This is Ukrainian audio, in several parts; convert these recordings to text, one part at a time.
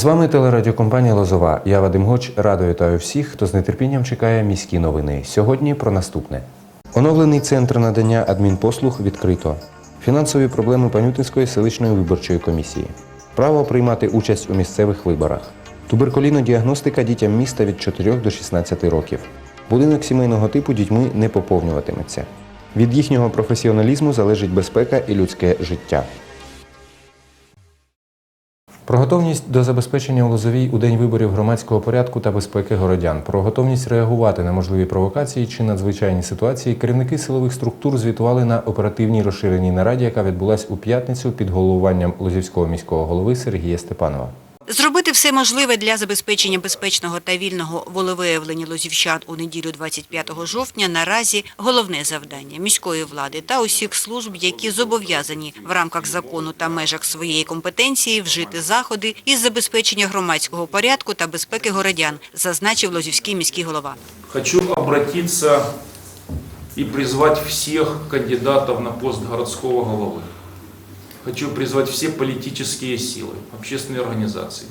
З вами телерадіокомпанія Лозова. Я Вадим Гоч. Радо вітаю всіх, хто з нетерпінням чекає міські новини. Сьогодні про наступне. Оновлений центр надання адмінпослуг відкрито. Фінансові проблеми Панютинської селищної виборчої комісії. Право приймати участь у місцевих виборах. Туберкулінодіагностика дітям міста від 4 до 16 років. Будинок сімейного типу дітьми не поповнюватиметься. Від їхнього професіоналізму залежить безпека і людське життя. Про готовність до забезпечення у Лозовій у день виборів громадського порядку та безпеки городян, про готовність реагувати на можливі провокації чи надзвичайні ситуації керівники силових структур звітували на оперативній розширеній нараді, яка відбулась у п'ятницю під головуванням Лозівського міського голови Сергія Степанова. Зробити все можливе для забезпечення безпечного та вільного волевиявлення лозівчан у неділю 25 жовтня наразі головне завдання міської влади та усіх служб, які зобов'язані в рамках закону та межах своєї компетенції вжити заходи із забезпечення громадського порядку та безпеки городян, зазначив лозівський міський голова. Хочу обратиться и призвать всех кандидатов на пост городского головы. Хочу призвать все политические силы, общественные организации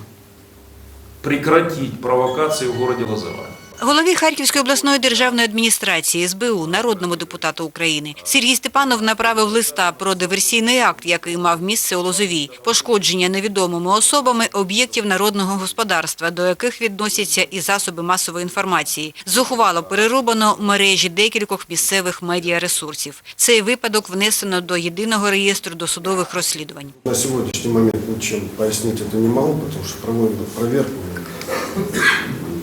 прекратить провокации в городе Лозовая. Голові Харківської обласної державної адміністрації СБУ, народному депутату України, Сергій Степанов направив листа про диверсійний акт, який мав місце у Лозовій, пошкодження невідомими особами об'єктів народного господарства, до яких відносяться і засоби масової інформації. Зухвало перерубано мережі декількох місцевих медіаресурсів. Цей випадок внесено до єдиного реєстру досудових розслідувань. На сегодняшний момент ничем пояснить это не могу, потому что проводим проверку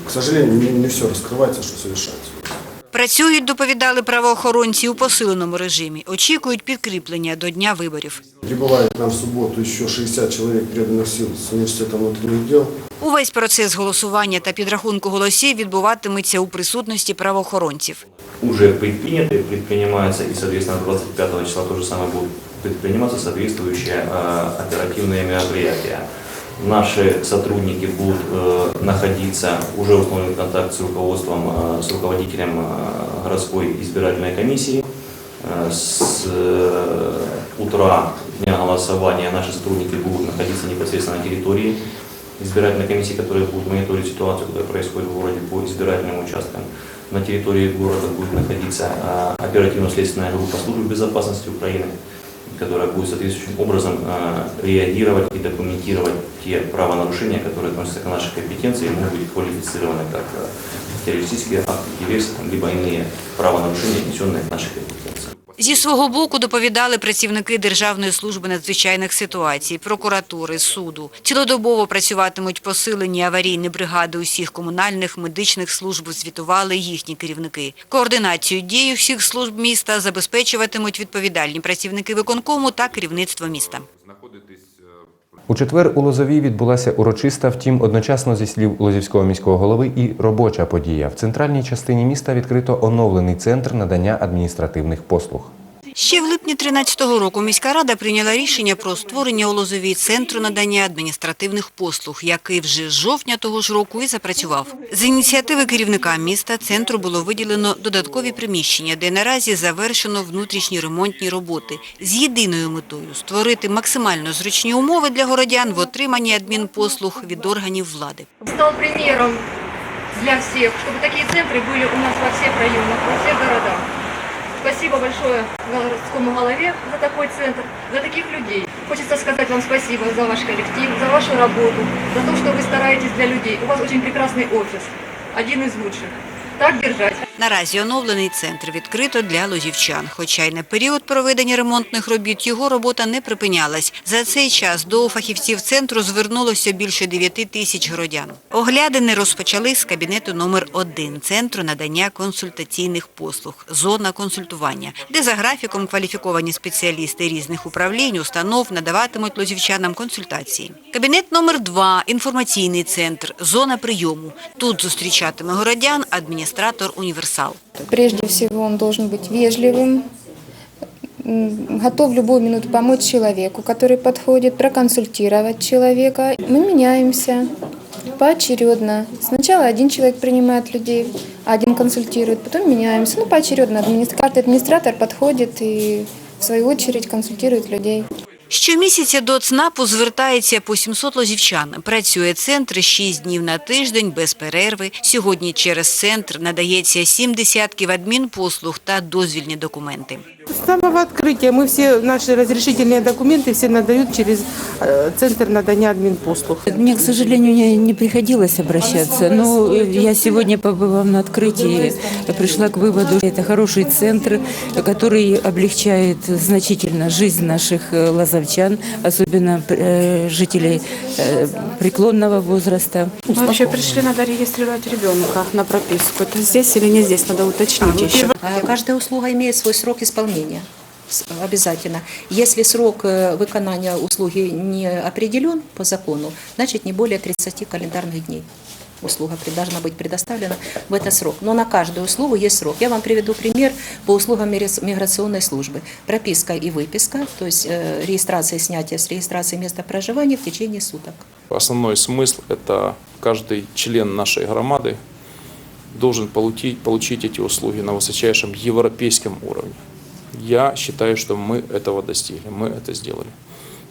К сожалению, не, не все раскрывается, что совершается. Працюють, доповідали правоохоронці у посиленому режимі. Очікують підкріплення до дня виборів. Прибывает к нам в субботу еще 60 человек преданных сил с университета внутренних дел. Увесь процес голосування та підрахунку голосів відбуватиметься у присутності правоохоронців. уже предприняты, предпринимаются и, соответственно, 25 числа то же самое будут предприниматься соответствующие э, оперативные мероприятия. Наши сотрудники будут э, находиться, уже установлен контакт с руководством, э, с руководителем э, городской избирательной комиссии. Э, С э, утра дня голосования наши сотрудники будут находиться непосредственно на территории избирательной комиссии, которая будет мониторить ситуацию, которая происходит в городе по избирательным участкам. На территории города будет находиться а, оперативно-следственная группа службы безопасности Украины, Которая будет соответствующим образом а, реагировать и документировать те правонарушения, которые относятся к нашей компетенции и могут быть квалифицированы как а, террористические акты, диверсии, либо иные правонарушения, внесенные в нашей компетенции. Зі свого боку доповідали працівники Державної служби надзвичайних ситуацій, прокуратури, суду. Цілодобово працюватимуть посилені аварійні бригади усіх комунальних медичних служб, звітували їхні керівники. Координацію дій усіх служб міста забезпечуватимуть відповідальні працівники виконкому та керівництво міста. У четвер у Лозовій відбулася урочиста, втім, одночасно зі слів Лозівського міського голови і робоча подія. В центральній частині міста відкрито оновлений центр надання адміністративних послуг. Ще в липні 13-го року міська рада прийняла рішення про створення у Лозовій центру надання адміністративних послуг, який вже з жовтня того ж року і запрацював. З ініціативи керівника міста центру було виділено додаткові приміщення, де наразі завершено внутрішні ремонтні роботи з єдиною метою створити максимально зручні умови для городян в отриманні адмінпослуг від органів влади. стал примером для всех, чтобы такие центры были у нас во всех районах, во всех городах. Спасибо большое городскому голове за такой центр, за таких людей. Хочется сказать вам спасибо за ваш коллектив, за вашу работу, за то, что вы стараетесь для людей. У вас очень прекрасный офис, один из лучших. Так держать. Наразі оновлений центр відкрито для лозівчан. Хоча й на період проведення ремонтних робіт його робота не припинялась. За цей час до фахівців центру звернулося більше 9 тисяч городян. Оглядини розпочали з кабінету номер 1 центру надання консультаційних послуг, зона консультування, де за графіком кваліфіковані спеціалісти різних управлінь, установ надаватимуть лозівчанам консультації. Кабінет номер 2 інформаційний центр, зона прийому. Тут зустрічатиме городян адміністратор універсал. Прежде всего, он должен быть вежливым, м, готов в любую минуту помочь человеку, который подходит, проконсультировать человека. Мы меняемся поочередно. Сначала один человек принимает людей, один консультирует, потом меняемся. Ну, поочередно. Администра- Каждый администратор подходит и, в свою очередь, консультирует людей. Щомісяця до ЦНАПу звертається по 700 лозівчан. Працює центр 6 днів на тиждень без перерви. Сьогодні через центр надається 7 десятків адмінпослуг та дозвільні документи. С самого открытия мы все наши разрешительные документы все надают через э, Центр надания админпослуг. Мне, к сожалению, не, не приходилось обращаться, но я сегодня, побывав на открытии, пришла к выводу, что это хороший центр, который облегчает значительно жизнь наших э, Лазовчан, особенно э, жителей э, преклонного возраста. Мы вообще пришли, надо регистрировать ребенка на прописку. Это здесь или не здесь, надо уточнить еще. А Каждая услуга имеет свой срок исполнения. Обязательно. Если срок э, выполнения услуги не определен по закону, значит не более 30 календарных дней услуга должна быть предоставлена в этот срок. Но на каждую услугу есть срок. Я вам приведу пример по услугам мигра- миграционной службы. Прописка и выписка, то есть э, регистрация и снятие с регистрации места проживания в течение суток. Основной смысл – это каждый член нашей громады должен получить, получить эти услуги на высочайшем европейском уровне. Я считаю, что мы этого достигли, мы это сделали.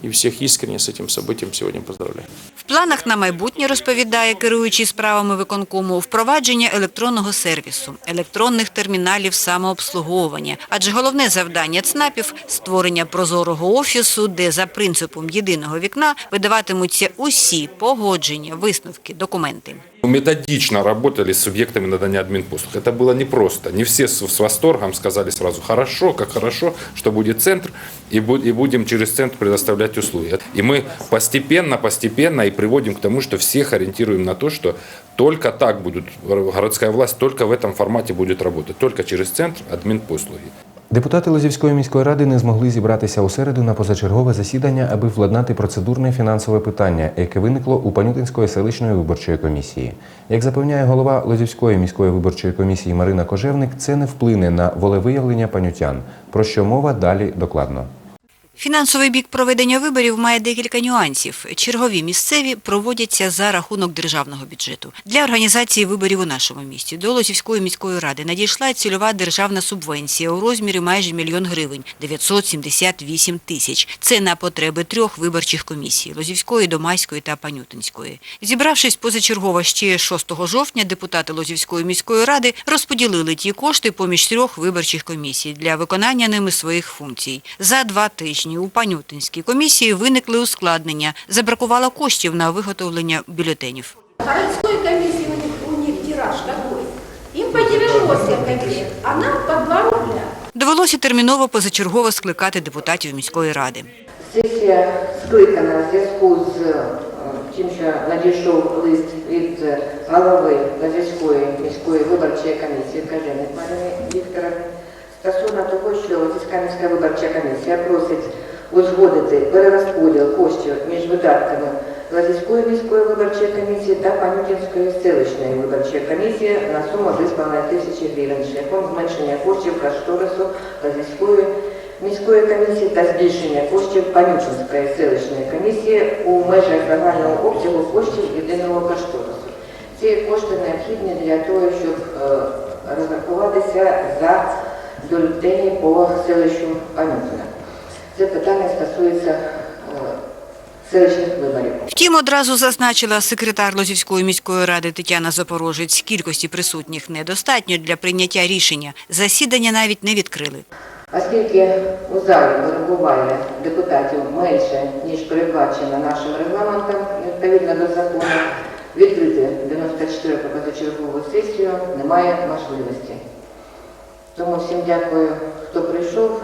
И всех искренне с этим событием сегодня поздравляю. В планах на майбутнє, розповідає керуючий справами виконкому, впровадження електронного сервісу, електронних терміналів самообслуговування. Адже головне завдання ЦНАПів – створення прозорого офісу, де за принципом єдиного вікна видаватимуться усі погодження, висновки, документи. Методично работали с субъектами надания админпослуг. Это было непросто. Не все с, восторгом сказали сразу, хорошо, как хорошо, что будет центр, и будем через центр предоставлять услуги. И мы постепенно, постепенно и приводим к тому, что всех ориентируем на то, что только так будет, городская власть только в этом формате будет работать, только через центр админпослуги. Депутати Лозівської міської ради не змогли зібратися у середу на позачергове засідання, аби владнати процедурне фінансове питання, яке виникло у Панютинської селищної виборчої комісії. Як запевняє голова Лозівської міської виборчої комісії Марина Кожевник, це не вплине на волевиявлення панютян. Про що мова далі докладно. Фінансовий бік проведення виборів має декілька нюансів. Чергові місцеві проводяться за рахунок державного бюджету. Для організації виборів у нашому місті до Лозівської міської ради надійшла цільова державна субвенція у розмірі майже мільйон гривень – 978 тисяч. Це на потреби трьох виборчих комісій – Лозівської, Домайської та Панютинської. Зібравшись позачергово ще 6 жовтня, депутати Лозівської міської ради розподілили ті кошти поміж трьох виборчих комісій для виконання ними своїх функцій. За два тижні у Панютинській комісії виникли ускладнення. Забракувало коштів на виготовлення бюлетенів. Городской комиссии у них, у них тираж какой? Им по 90 копеек, а нам по 2 рубля. Довелося терміново позачергово скликати депутатів міської ради. Сесія скликана в зв'язку з е, тим, що надійшов лист від е, голови Лазівської міської виборчої комісії Кажених Марини Вікторовни стосовно того, що міська виборча комісія просить узгодити перерозподіл коштів між видатками Лазівської міської виборчої комісії та Панютинської селищної виборчої комісії на суму 2,5 тисячі гривень шляхом зменшення коштів кошторису Лазівської міської комісії та збільшення коштів Панючинської селищної комісії у межах загального обсягу коштів єдиного кошторису. Ці кошти необхідні для того, щоб е, розрахуватися за бюлетені по селищу Панютина. Це питання стосується е, селищних виборів. Втім, одразу зазначила секретар Лозівської міської ради Тетяна Запорожець, кількості присутніх недостатньо для прийняття рішення. Засідання навіть не відкрили. Оскільки у залі перебуває депутатів менше, ніж передбачено нашим регламентом, відповідно до закону, відкрити 94 позачергову сесію немає можливості. Тому всім дякую, хто прийшов.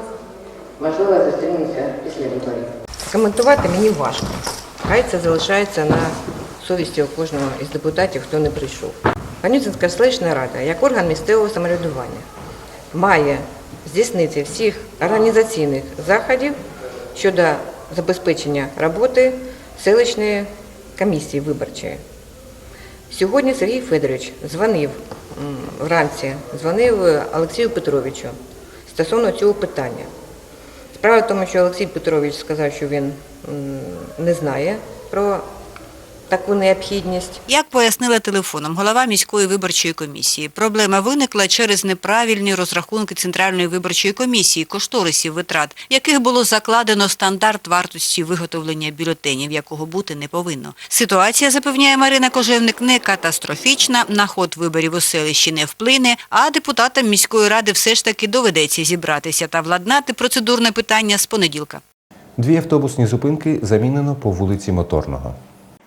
Можливо, зустрінемося після виборів. Коментувати мені важко. Хай це залишається на совісті у кожного із депутатів, хто не прийшов. Панютинська селищна рада, як орган місцевого самоврядування, має здійснити всіх організаційних заходів щодо забезпечення роботи селищної комісії виборчої. Сьогодні Сергій Федорович дзвонив вранці, дзвонив е, Олексію Петровичу стосовно цього питання. Справа в тому, що Олексій Петрович сказав, що він не знає про таку необхідність. Як пояснила телефоном голова міської виборчої комісії, проблема виникла через неправильні розрахунки Центральної виборчої комісії кошторисів витрат, в яких було закладено стандарт вартості виготовлення бюлетенів, якого бути не повинно. Ситуація, запевняє Марина Кожевник, не катастрофічна, на ход виборів у селищі не вплине, а депутатам міської ради все ж таки доведеться зібратися та владнати процедурне питання з понеділка. Дві автобусні зупинки замінено по вулиці Моторного.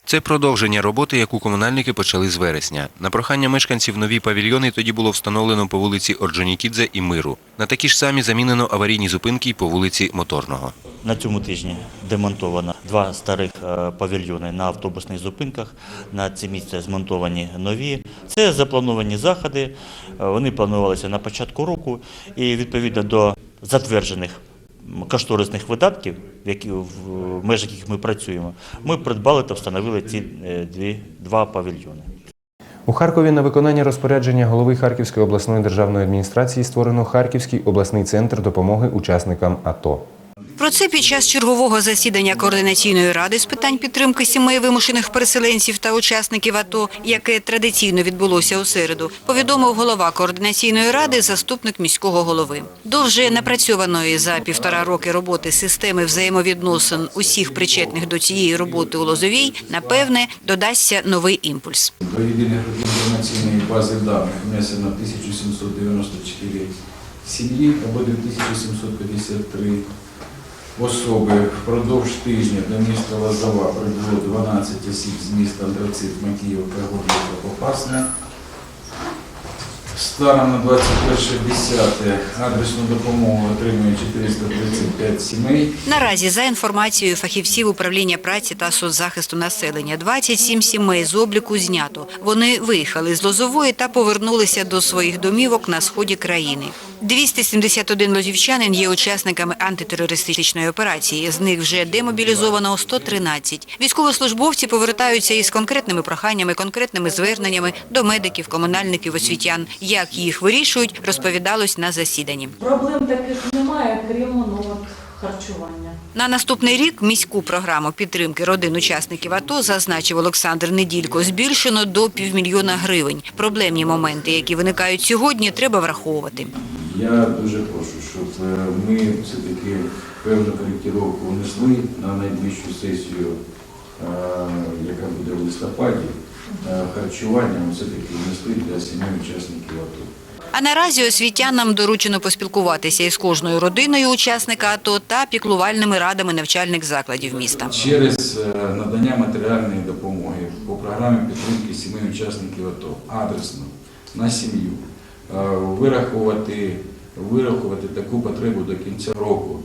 Це продовження роботи, яку комунальники почали з вересня. На прохання мешканців нові павільйони тоді було встановлено по вулиці Орджонікідзе і Миру. На такі ж самі замінено аварійні зупинки й по вулиці Моторного. На цьому тижні демонтовано два старих е, павільйони на автобусних зупинках. На це місце змонтовані нові. Це заплановані заходи. Е, Вони планувалися на початку року і відповідно до затверджених кошторисних видатків, які в межах яких ми працюємо, ми придбали та встановили ці е, дві два павільйони. У Харкові на виконання розпорядження голови Харківської обласної державної адміністрації створено Харківський обласний центр допомоги учасникам АТО. Про це під час чергового засідання координаційної ради з питань підтримки сімей вимушених переселенців та учасників АТО, яке традиційно відбулося у середу, повідомив голова координаційної ради, заступник міського голови. До вже напрацьованої за півтора роки роботи системи взаємовідносин усіх причетних до цієї роботи у Лозовій, напевне, додасться новий імпульс. До єдиної інформаційної бази даних внесено 1794 сім'ї або 2753 особи. Впродовж тижня до міста Лазова прибуло 12 осіб з міста Андрацит, Макіївка, Горлівка, Попасне. Станом на 21.10 адресну допомогу отримує 435 сімей. Наразі, за інформацією фахівців управління праці та соцзахисту населення, 27 сімей з обліку знято. Вони виїхали з Лозової та повернулися до своїх домівок на сході країни. 271 лозівчанин є учасниками антитерористичної операції. З них вже демобілізовано 113. Військовослужбовці повертаються із конкретними проханнями, конкретними зверненнями до медиків, комунальників, освітян. Як їх вирішують, розповідалось на засіданні. Проблем таких немає, крім ну, от, харчування. На наступний рік міську програму підтримки родин учасників АТО, зазначив Олександр Неділько, збільшено до півмільйона гривень. Проблемні моменти, які виникають сьогодні, треба враховувати. Я дуже прошу, щоб е, ми все-таки певну коректировку внесли на найближчу сесію, е, яка буде в листопаді. Е, Харчування все-таки внесли для сімей учасників АТО. А наразі освітянам доручено поспілкуватися із кожною родиною учасника АТО та піклувальними радами навчальних закладів міста. Через е, надання матеріальної допомоги по програмі підтримки сімей учасників АТО адресно на сім'ю е, вирахувати, вирахувати таку потребу до кінця року,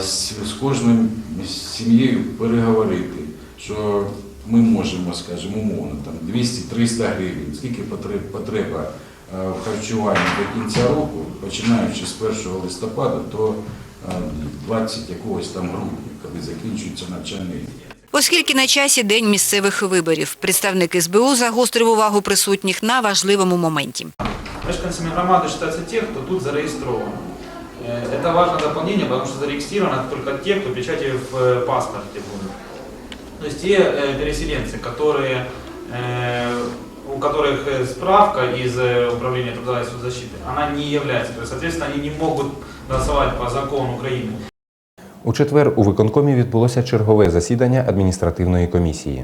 з з кожною сім'єю переговорити, що ми можемо, скажімо, умовно, там 200-300 гривень, скільки потреб- потреба е, в харчуванні до кінця року, починаючи з 1 листопада до е, 20 якогось там грудня, коли закінчується навчальний рік. Оскільки на часі день місцевих виборів, представник СБУ загострив увагу присутніх на важливому моменті. Мешканцами громады считаются те, кто тут зарегистрирован. Э, Это важное дополнение, потому что зарегистрированы только те, кто печати в э, паспорте будут. То есть те э, переселенцы, которые, э, у которых э, справка из э, Управления труда и соцзащиты, она не является. То есть, соответственно, они не могут голосовать по закону Украины. У четвер у виконкомі відбулося чергове засідання адміністративної комісії.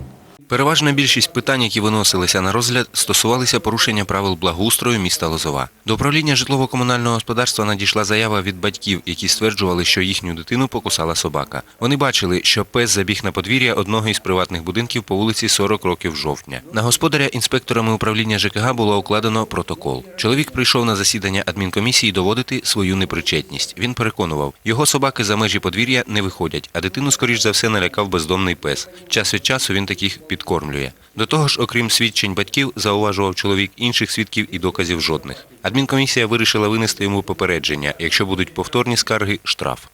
Переважна більшість питань, які виносилися на розгляд, стосувалися порушення правил благоустрою міста Лозова. До управління житлово-комунального господарства надійшла заява від батьків, які стверджували, що їхню дитину покусала собака. Вони бачили, що пес забіг на подвір'я одного із приватних будинків по вулиці 40 років жовтня. На господаря інспекторами управління ЖКГ було укладено протокол. Чоловік прийшов на засідання адмінкомісії доводити свою непричетність. Він переконував, його собаки за межі подвір'я не виходять, а дитину, скоріш за все, налякав бездомний пес. Час від часу він таких підкормлює. До того ж, окрім свідчень батьків, зауважував чоловік інших свідків і доказів жодних. Адмінкомісія вирішила винести йому попередження. Якщо будуть повторні скарги, штраф.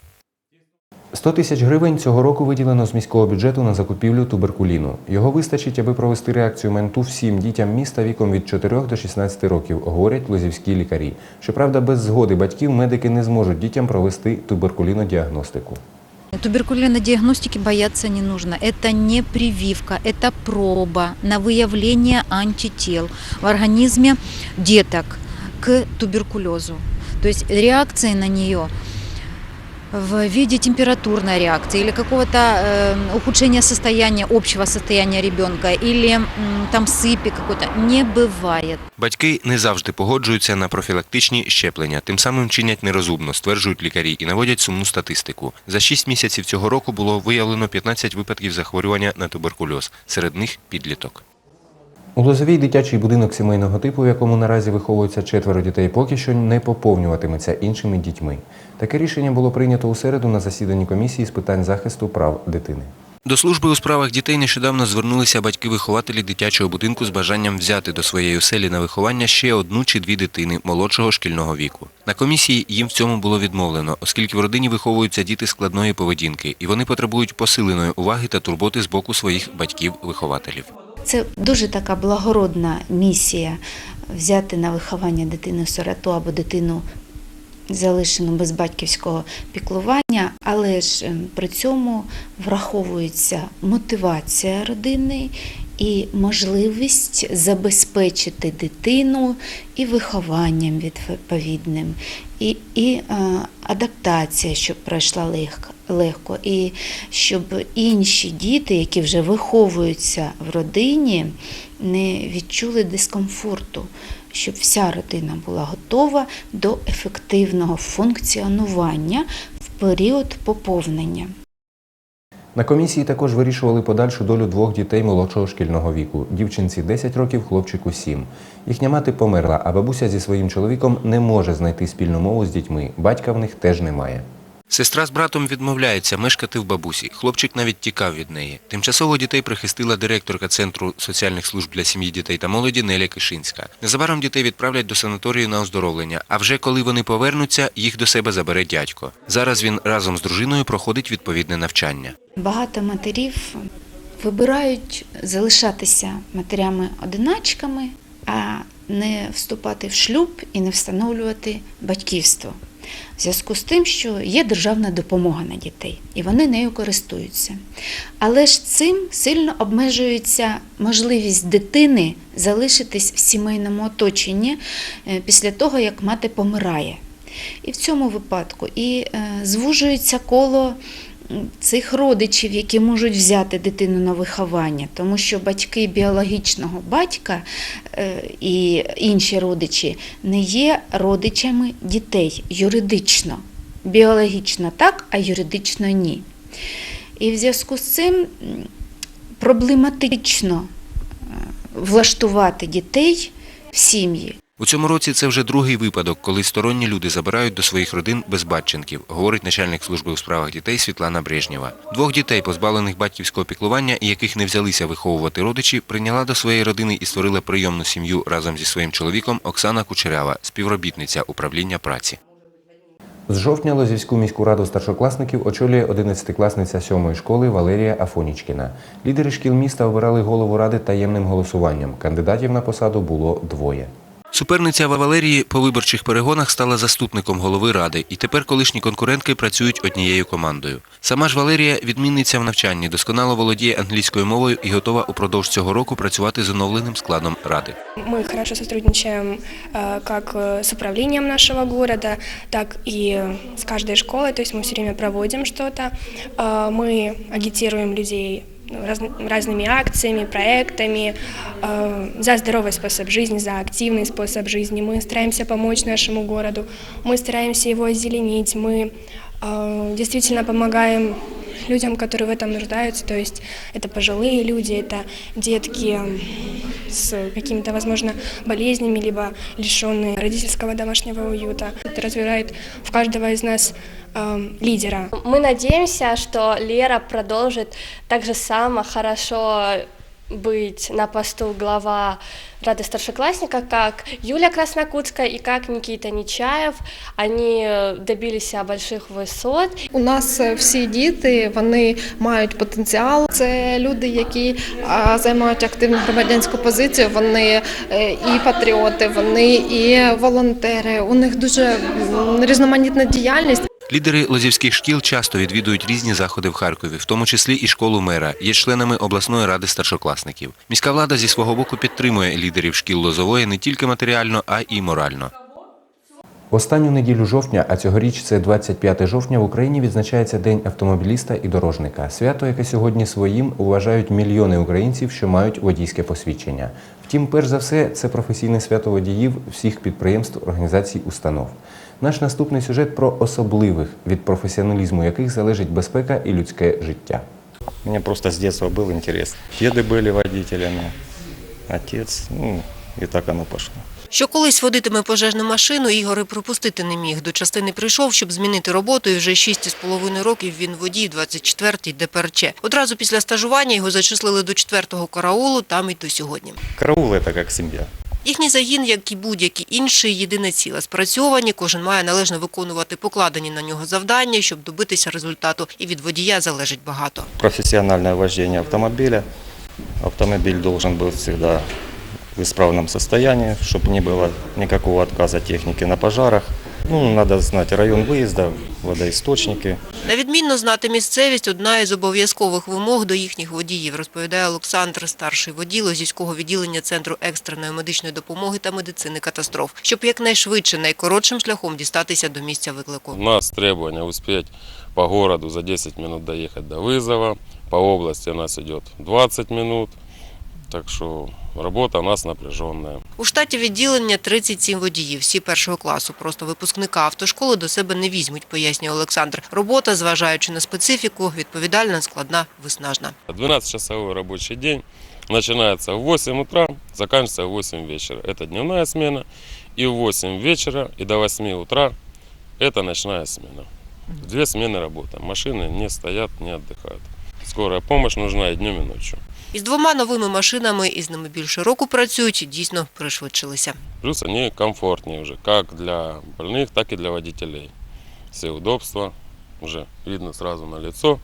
100 тисяч гривень цього року виділено з міського бюджету на закупівлю туберкуліну. Його вистачить, аби провести реакцію менту всім дітям міста віком від 4 до 16 років, говорять лозівські лікарі. Щоправда, без згоди батьків медики не зможуть дітям провести туберкулінодіагностику. Туберкулезной диагностики бояться не нужно. Это не прививка, это проба на выявление антител в организме деток к туберкулезу. То есть реакции на нее в виде температурной реакции или какого-то э, ухудшения состояния, общего состояния ребенка или м, там сыпи какой-то не бывает. Батьки не завжди погоджуються на профілактичні щеплення, тим самим чинять нерозумно, стверджують лікарі і наводять сумну статистику. За 6 місяців цього року було виявлено 15 випадків захворювання на туберкульоз, серед них підліток. У Лозовій дитячий будинок сімейного типу, в якому наразі виховуються четверо дітей, поки що не поповнюватиметься іншими дітьми. Таке рішення було прийнято у середу на засіданні комісії з питань захисту прав дитини. До служби у справах дітей нещодавно звернулися батьки-вихователі дитячого будинку з бажанням взяти до своєї оселі на виховання ще одну чи дві дитини молодшого шкільного віку. На комісії їм в цьому було відмовлено, оскільки в родині виховуються діти складної поведінки, і вони потребують посиленої уваги та турботи з боку своїх батьків-вихователів. Це дуже така благородна місія взяти на виховання дитину сироту або дитину залишену без батьківського піклування, але ж ем, при цьому враховується мотивація родини і можливість забезпечити дитину і вихованням відповідним, і, і е, адаптація, щоб пройшла легко, легко, і щоб інші діти, які вже виховуються в родині, не відчули дискомфорту, щоб вся родина була готова до ефективного функціонування в період поповнення. На комісії також вирішували подальшу долю двох дітей молодшого шкільного віку. Дівчинці 10 років, хлопчику 7. Їхня мати померла, а бабуся зі своїм чоловіком не може знайти спільну мову з дітьми. Батька в них теж немає. Сестра з братом відмовляється мешкати в бабусі. Хлопчик навіть тікав від неї. Тимчасово дітей прихистила директорка Центру соціальних служб для сім'ї, дітей та молоді Неля Кишинська. Незабаром дітей відправлять до санаторію на оздоровлення, а вже коли вони повернуться, їх до себе забере дядько. Зараз він разом з дружиною проходить відповідне навчання. Багато матерів вибирають залишатися матерями-одиначками, а не вступати в шлюб і не встановлювати батьківство. В зв'язку з тим, що є державна допомога на дітей, і вони нею користуються. Але ж цим сильно обмежується можливість дитини залишитись в сімейному оточенні е, після того, як мати помирає. І в цьому випадку і е, звужується коло цих родичів, які можуть взяти дитину на виховання, тому що батьки біологічного батька е, і інші родичі не є родичами дітей юридично. Біологічно так, а юридично ні. І в зв'язку з цим проблематично е, влаштувати дітей в сім'ї. У цьому році це вже другий випадок, коли сторонні люди забирають до своїх родин безбатченків, говорить начальник служби у справах дітей Світлана Брежнєва. Двох дітей, позбавлених батьківського піклування і яких не взялися виховувати родичі, прийняла до своєї родини і створила прийомну сім'ю разом зі своїм чоловіком Оксана Кучерява, співробітниця управління праці. З жовтня Лозівську міську раду старшокласників очолює 11-класниця сьомої школи Валерія Афонічкіна. Лідери шкіл міста обирали голову ради таємним голосуванням. Кандидатів на посаду було двоє. Суперниця Валерії по виборчих перегонах стала заступником голови ради, і тепер колишні конкурентки працюють однією командою. Сама ж Валерія відмінниця в навчанні, досконало володіє англійською мовою і готова упродовж цього року працювати з оновленим складом ради. Мы хорошо сотрудничаем э, как э, с управлением нашего города, так и с каждой школой, то есть мы все время проводим что-то. Э, Мы агитируем людей раз- разными акциями, проектами э, за здоровый способ жизни, за активный способ жизни. Мы стараемся помочь нашему городу, мы стараемся его озеленить, мы э, действительно помогаем людям, которые в этом нуждаются, то есть это пожилые люди, это детки с какими-то, возможно, болезнями, либо лишенные родительского домашнего уюта. Это развивает в каждого из нас э, лидера. Мы надеемся, что Лера продолжит так же само хорошо быть на посту глава Рады старшеклассника, как Юля Краснокутская и как Никита Нечаев. Они э, добились больших высот. У нас е, всі діти вони мають потенціал. Це люди, які а, займають активну громадянську позицію. Вони е, і патріоти, вони і волонтери. У них дуже м, різноманітна діяльність. Лідери лозівських шкіл часто відвідують різні заходи в Харкові, в тому числі і школу мера, є членами обласної ради старшокласників. Міська влада зі свого боку підтримує лідерів шкіл Лозової не тільки матеріально, а й морально. Останню неділю жовтня, а цьогоріч це 25 жовтня, в Україні відзначається День автомобіліста і дорожника. Свято, яке сьогодні своїм вважають мільйони українців, що мають водійське посвідчення. Втім, перш за все, це професійне свято водіїв всіх підприємств, організацій, установ. Наш наступний сюжет про особливих, від професіоналізму яких залежить безпека і людське життя. Мне просто с детства был интерес. Деды были водителями, отец, ну, и так оно пошло. Що колись водитиме пожежну машину, Ігор і пропустити не міг. До частини прийшов, щоб змінити роботу, і вже 6,5 років він водій 24-й ДПРЧ. Одразу після стажування його зачислили до 4-го караулу, там і до сьогодні. Караул это как семья. Їхній загін, як і будь-який інший, єдине ціле. Спрацьовані, кожен має належно виконувати покладені на нього завдання, щоб добитися результату. І від водія залежить багато. Профессиональное вождение автомобиля. Автомобиль должен быть всегда в исправном состоянии, чтобы не было никакого отказа техники на пожарах. Ну, надо знать район выезда, водоисточники. На відмінно знати місцевість – одна із обов'язкових вимог до їхніх водіїв, розповідає Олександр, старший водій Лозівського відділення Центру екстреної медичної допомоги та медицини катастроф, щоб якнайшвидше, найкоротшим шляхом дістатися до місця виклику. У нас требование успеть по городу за 10 минут доехать до вызова. По области у нас идет 20 минут. Так что работа у нас напряженная. У штаті відділення 37 водіїв, всі першого класу. Просто випускника автошколи до себе не візьмуть, пояснює Олександр. Робота, зважаючи на специфіку, відповідальна, складна, виснажна. 12-часовой рабочий день начинается в 8 утра, заканчивается в 8 вечера. Это дневная смена. И в 8 вечера и до 8 утра это ночная смена. Две смены работаем. Машины не стоят, не отдыхают. Скорая помощь нужна и днем, и ночью. Із двома новими машинами, і з ними більше року працюють, дійсно пришвидшилися. Плюс они комфортні вже как для больних, так і для водителей. Все удобства, вже видно одразу на лицо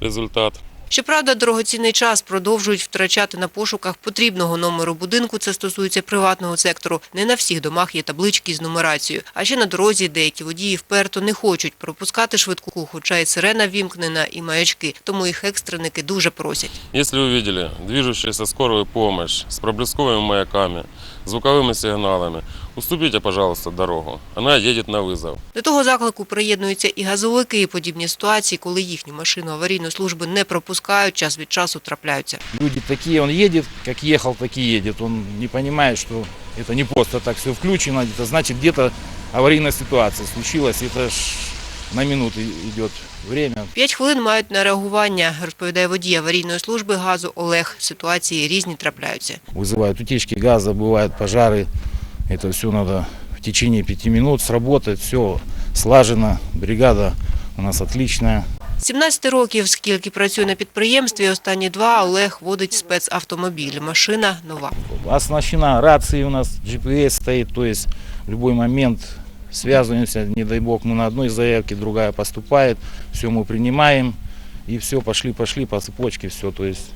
результат. Щоправда, дорогоцінний час продовжують втрачати на пошуках потрібного номеру будинку. Це стосується приватного сектору. Не на всіх домах є таблички з нумерацією. А ще на дорозі деякі водії вперто не хочуть пропускати швидку, хоча і сирена вімкнена, і маячки. Тому їх екстреники дуже просять. Если увидели движущуюся скорую помощь с проблесковыми маяками, звуковыми сигналами, уступите, пожалуйста, дорогу. Она едет на вызов. До того заклику приєднуються і газовики, і подібні ситуації, коли їхню машину аварійної служби не пропускають, час від часу трапляються. Люди такие, он едет, как ехал, так и едет. Он не понимает, что это не просто так все включено, это значит где-то аварийная ситуация случилась, это ж на минуты идет время. П'ять хвилин мають на реагування, розповідає водій аварійної служби газу Олег. Ситуації різні трапляються. Вызывают утечки газа, бывают пожары. Это все надо в течение пяти минут сработать, все слажено, бригада у нас отличная. 17 років, скільки працює на підприємстві, останні два Олег водить спецавтомобіль. Машина нова. Оснащена рацией у нас, GPS стоит, то есть в любой момент связываемся, не дай бог, мы на одной заявке, другая поступает, все мы принимаем, и все, пошли-пошли по цепочке, все, то есть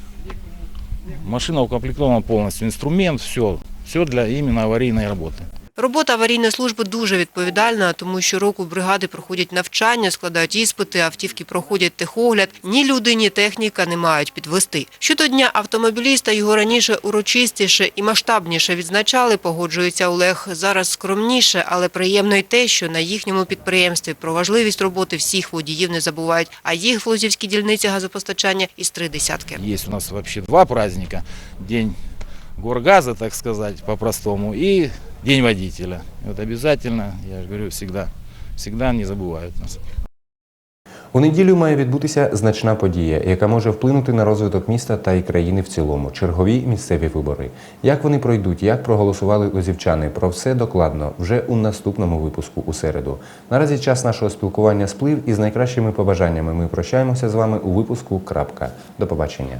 машина укомплектована полностью, инструмент, все, все для именно аварийной работы. Робота аварійної служби дуже відповідальна, тому що року бригади проходять навчання, складають іспити, автівки проходять техогляд. Ні люди, ні техніка не мають підвести. Щодо дня автомобіліста його раніше урочистіше і масштабніше відзначали, погоджується Олег. Зараз скромніше, але приємно й те, що на їхньому підприємстві про важливість роботи всіх водіїв не забувають. А їх в Лозівській дільниці газопостачання із три десятки. Есть у нас вообще два праздника. День горгаза, так сказать, по-простому, и День водителя. Вот обязательно, я же говорю, всегда, всегда не забывают нас. У неділю має відбутися значна подія, яка може вплинути на розвиток міста та й країни в цілому. Чергові місцеві вибори. Як вони пройдуть, як проголосували лозівчани, про все докладно вже у наступному випуску у середу. Наразі час нашого спілкування сплив і з найкращими побажаннями ми прощаємося з вами у випуску. Крапка. До побачення.